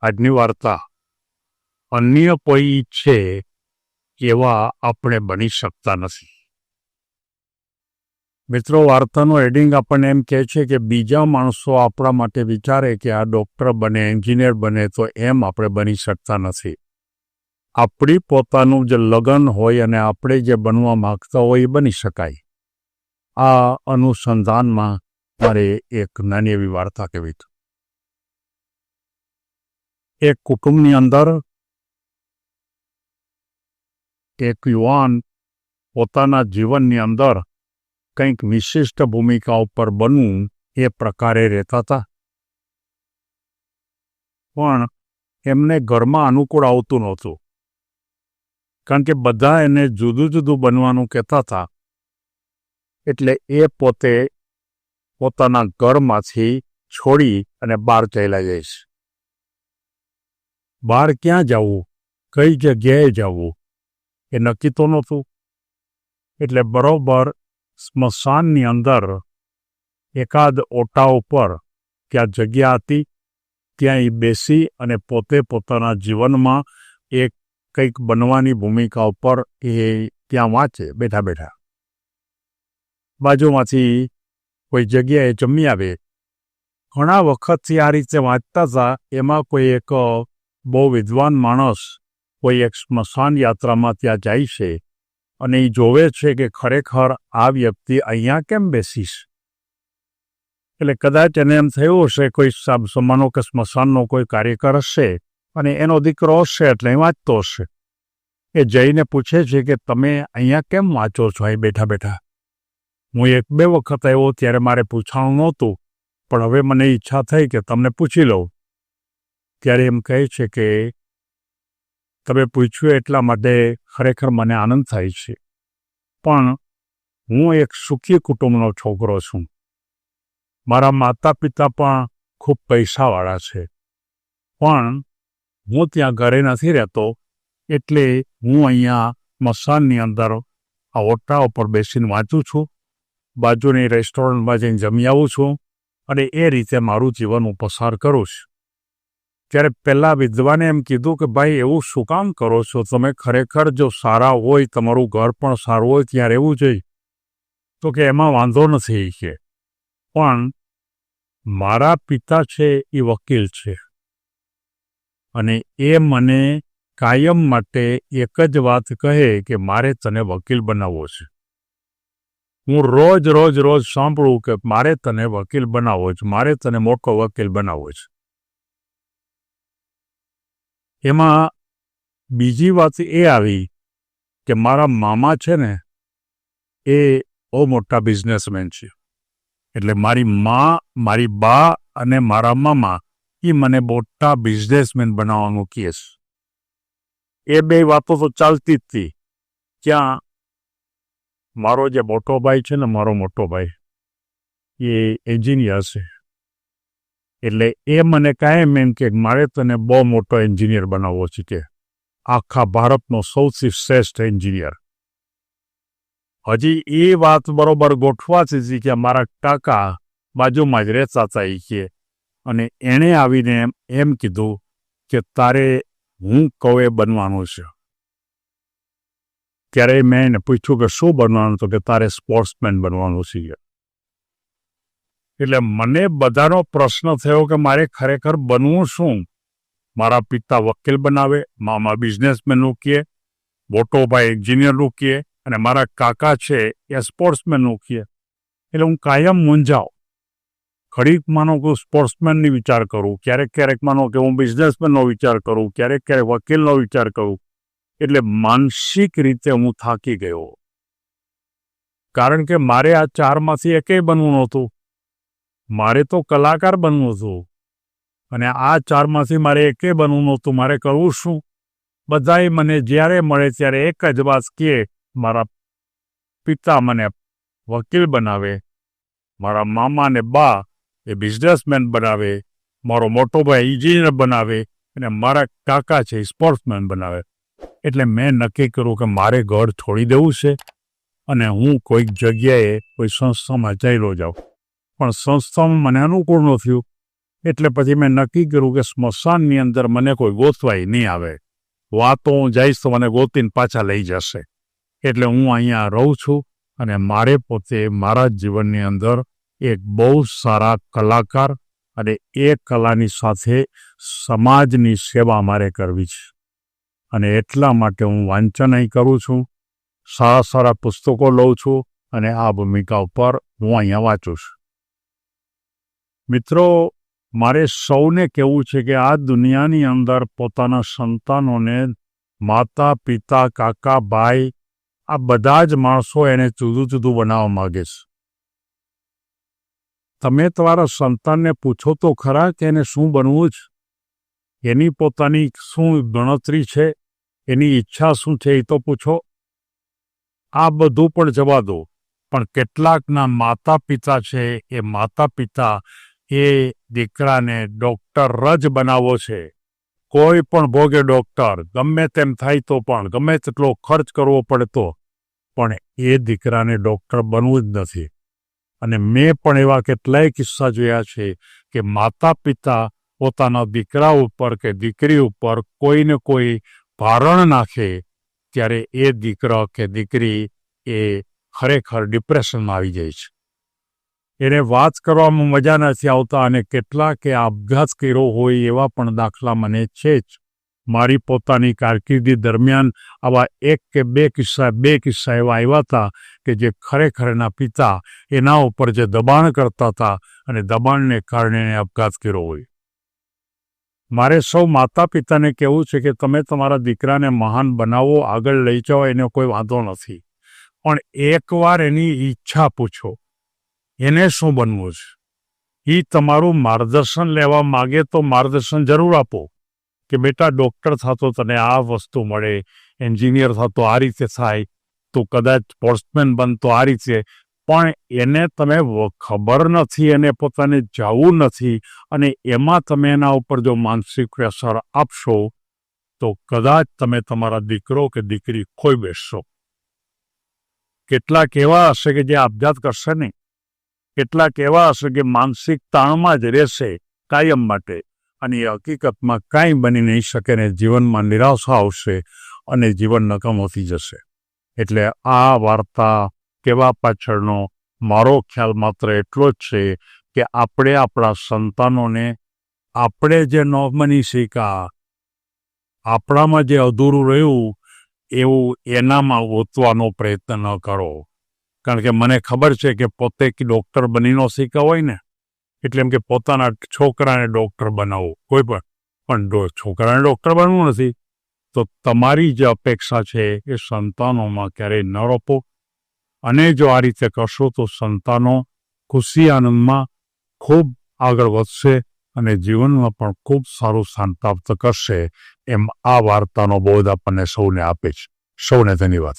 આજની વાર્તા. અન્ય કોઈ ઈચ્છે એવા આપણે બની શકતા નથી. મિત્રો, વાર્તાનું એડિંગ આપણને એમ કહે છે કે બીજા માણસો આપણા માટે વિચારે કે આ ડૉક્ટર બને એન્જિનિયર બને, તો એમ આપણે બની શકતા નથી. આપણી પોતાનું જે લગન હોય અને આપણે જે બનવા માગતા હોય એ બની શકાય. આ અનુસંધાનમાં મારે એક નાની એવી વાર્તા કહેવી એક કુટુંબની અંદર એક યુવાન પોતાના જીવનની અંદર કંઈક વિશિષ્ટ ભૂમિકા ઉપર બનવું એ પ્રકારે રહેતા હતા. પણ એમને ઘરમાં અનુકૂળ આવતું નહોતું. કારણ કે બધા એને જુદું જુદું બનવાનું કહેતા હતા. એટલે એ પોતે પોતાના ઘરમાંથી છોડી અને બહાર ચાલ્યા જઈશ બહાર ક્યાં જવું? કઈ જગ્યાએ જવું? એ નક્કી તો નહોતું. એટલે બરોબર સ્મશાનની અંદર એકાદ ઓટા ઉપર ત્યાં જગ્યા હતી, ત્યાં એ બેસી અને પોતે પોતાના જીવનમાં એક કંઈક બનવાની ભૂમિકા ઉપર એ ત્યાં વાંચે, બેઠા બેઠા. બાજુમાંથી કોઈ જગ્યાએ જમી આવે. ઘણા વખતથી આ રીતે વાંચતા હતા, એમાં કોઈ એક બહુ વિદ્વાન માણસ કોઈ એક સ્મશાન યાત્રામાં ત્યાં જાય છે અને એ જોવે છે કે ખરેખર આ વ્યક્તિ અહીંયા કેમ બેસીશ? એટલે કદાચ એને એમ થયું હશે, કોઈ સમાનો કે સ્મશાનનો કોઈ કાર્યકર હશે અને એનો દીકરો હશે એટલે વાંચતો હશે. એ જઈને પૂછે છે કે તમે અહીંયા કેમ વાંચો છો? અહીં બેઠા બેઠા. હું એક બે વખત આવ્યો ત્યારે મારે પૂછાણું નહોતું, પણ હવે મને ઈચ્છા થઈ કે તમને પૂછી લઉં. ત્યારે એમ કહે છે કે, તમે પૂછ્યું એટલા માટે ખરેખર મને આનંદ થાય છે. પણ હું એક સુખી કુટુંબનો છોકરો છું. મારા માતા પિતા પણ ખૂબ પૈસાવાળા છે. પણ હું ત્યાં ઘરે નથી રહેતો, એટલે હું અહીંયા મસાનની અંદર આ ઓટા ઉપર બેસીને વાંચું છું, બાજુની રેસ્ટોરન્ટમાં જઈને જમી આવું છું અને એ રીતે મારું જીવન હું પસાર કરું છું. ત્યારે પહેલા વિદ્વાને એમ કીધું કે, ભાઈ, એવું શું કામ કરો છો? તમે ખરેખર જો સારા હોય, તમારું ઘર પણ સારું હોય, ત્યાં રહેવું જોઈએ. તો કે, એમાં વાંધો નથી કે. પણ મારા પિતા છે એ વકીલ છે. અને એ મને કાયમ માટે એક જ વાત કહે કે, મારે તને વકીલ બનાવવો છે. હું રોજ રોજ રોજ સાંભળું કે, મારે તને વકીલ બનાવવો છે. મારે તને મોટો વકીલ બનાવવો છે. એમાં બીજી વાત એ આવી કે મારા મામા છે ને, એ બહુ મોટા બિઝનેસમેન છે. એટલે મારી મા, મારી બા અને મારા મામા એ મને મોટા બિઝનેસમેન બનાવવાનું છે. એ બે વાતો તો ચાલતી જ હતી. ક્યાં મારો જે મોટો ભાઈ છે ને, મારો મોટો ભાઈ, એ એન્જિનિયર છે. એટલે એ મને કાયમ એમ કે મારે તને બહુ મોટો એન્જિનિયર બનાવવો છે કે આખા ભારતનો સૌથી શ્રેષ્ઠ એન્જિનિયર. હજી એ વાત બરોબર ગોઠવા છે કે મારા કાકા બાજુમાં જ રહેતા હતા એ કે, અને એણે આવીને એમ એમ કીધું કે તારે હું કવે બનવાનું છે. ત્યારે મેં એને પૂછ્યું કે શું બનવાનું તો કે તારે સ્પોર્ટ્સમેન બનવાનું છે એટલે મને બધાનો પ્રશ્ન થયો કે મારે ખરેખર બનવું શું? મારા પિતા વકીલ બનાવે, મામા બિઝનેસમેનનું કહે મોટો ભાઈ એન્જિનિયરનું કહે અને મારા કાકા છે એ સ્પોર્ટ્સમેનનું કહે એટલે હું કાયમ મૂંઝાવ. ઘડીક માનો કે સ્પોર્ટ્સમેનની વિચાર કરું, ક્યારેક ક્યારેક માનો કે હું બિઝનેસમેનનો વિચાર કરું, ક્યારેક ક્યારેક વકીલનો વિચાર કરું. એટલે માનસિક રીતે હું થાકી ગયો. કારણ કે મારે આ ચારમાંથી એકેય બનવું નહોતું. મારે તો કલાકાર બનવું હતું અને આ ચારમાંથી મારે એકે બનવું નહોતું, મારે કરવું શું? બધાએ મને જ્યારે મળે ત્યારે એક જ વાત કહે, મારા પિતા મને વકીલ બનાવે, મારા મામા ને બા એ બિઝનેસમેન બનાવે, મારો મોટો ભાઈ ઇન્જિનિયર બનાવે અને મારા કાકા છે સ્પોર્ટ્સમેન બનાવે. એટલે મેં નક્કી કર્યું કે મારે ઘર છોડી દેવું છે અને હું કોઈક જગ્યાએ કોઈ સંસ્થામાં જઈલો જાઉં. પણ સંસ્થામાં મને અનુકૂળ ન થયું. એટલે પછી મેં નક્કી કર્યું કે સ્મશાનની અંદર મને કોઈ ગોતવાય નહીં આવે. વાતો હું જઈશ તો મને ગોતીને પાછા લઈ જશે. એટલે હું અહીંયા રહું છું અને મારે પોતે મારા જીવનની અંદર એક બહુ સારા કલાકાર અને એ કલાની સાથે સમાજની સેવા મારે કરવી છે. અને એટલા માટે હું વાંચન અહીં કરું છું, સારા સારા પુસ્તકો લઉં છું અને આ ભૂમિકા ઉપર હું અહીંયા વાંચું છું. મિત્રો, મારે સૌને કહેવું છે કે આ દુનિયાની અંદર પોતાના સંતાનોને માતા, પિતા, કાકા, ભાઈ, આ બધા જ માણસો એને જુદું જુદું બનાવવા માગે છે. તમે તમારા સંતાનને પૂછો તો ખરા કે એને શું બનવું છે? એની પોતાની શું ગણતરી છે? એની ઈચ્છા શું છે એ તો પૂછો. આ બધું પણ જવા દો. પણ કેટલાકના માતા પિતા છે એ માતા પિતા એ દીકરાને ડોક્ટર જ બનાવવો છે. કોઈ પણ ભોગે ડોક્ટર, ગમે તેમ થાય તો પણ, ગમે તેટલો ખર્ચ કરવો પડતો, પણ એ દીકરાને ડોક્ટર બનવું જ નથી. અને મેં પણ એવા કેટલાય કિસ્સા જોયા છે કે માતા પિતા પોતાના દીકરા ઉપર કે દીકરી ઉપર કોઈને કોઈ ભારણ નાખે, ત્યારે એ દીકરો કે દીકરી એ ખરેખર ડિપ્રેશનમાં આવી જાય છે. એને વાત કરવામાં મજા નથી આવતા અને કેટલાકે આપઘાત કર્યો હોય એવા પણ દાખલા મને છે જ. મારી પોતાની કારકિર્દી દરમિયાન આવા એક કે બે કિસ્સા બે કિસ્સા એવા આવ્યા હતા કે જે ખરેખર એના પિતા એના ઉપર જે દબાણ કરતા હતા અને દબાણને કારણે એને આપઘાત કર્યો હોય. મારે સૌ માતા પિતાને કહેવું છે કે તમે તમારા દીકરાને મહાન બનાવો, આગળ લઈ જાઓ, એને કોઈ વાંધો નથી. પણ એકવાર એની ઈચ્છા પૂછો. એને શું બનવું છે? એ તમારું માર્ગદર્શન લેવા માગે તો માર્ગદર્શન જરૂર આપો કે બેટા ડૉક્ટર થતો તને આ વસ્તુ મળે, એન્જિનિયર થતો આ રીતે થાય, તો કદાચ સ્પોર્ટ્સમેન બનતો આ રીતે. પણ એને તમે ખબર નથી, એને પોતાને જવું નથી અને એમાં તમે એના ઉપર જો માનસિક અસર આપશો, તો કદાચ તમે તમારા દીકરો કે દીકરી ખોઈ બેસશો. કેટલાક એવા હશે કે જે આપઘાત કરશે નહીં. કેટલાક એવા હશે કે માનસિક તાણમાં જ રહેશે કાયમ માટે. અને એ હકીકતમાં કાંઈ બની નહીં શકે ને જીવનમાં નિરાશા આવશે અને જીવન નકામો થઈ જશે. એટલે આ વાર્તા કહેવા પાછળનો મારો ખ્યાલ માત્ર એટલો જ છે કે આપણે આપણા સંતાનોને આપણે જે ન બની શીખા આપણામાં જે અધૂરું રહ્યું, એવું એનામાં ઓતવાનો પ્રયત્ન ન કરો. કારણ કે મને ખબર છે કે પોતે ડૉક્ટર બની ન શીખ્યા હોય ને, એટલે એમ કે પોતાના છોકરાને ડૉક્ટર બનાવવું કોઈ પણ. પણ છોકરાને ડૉક્ટર બનવું નથી, તો તમારી જે અપેક્ષા છે એ સંતાનોમાં ક્યારેય ન રોપો. અને જો આ રીતે કરશો તો સંતાનો ખુશી, આનંદમાં ખૂબ આગળ વધશે અને જીવનમાં પણ ખૂબ સારું સ્થાન પ્રાપ્ત કરશે એમ આ વાર્તાનો બોધ આપણને સૌને આપે છે. સૌને ધન્યવાદ.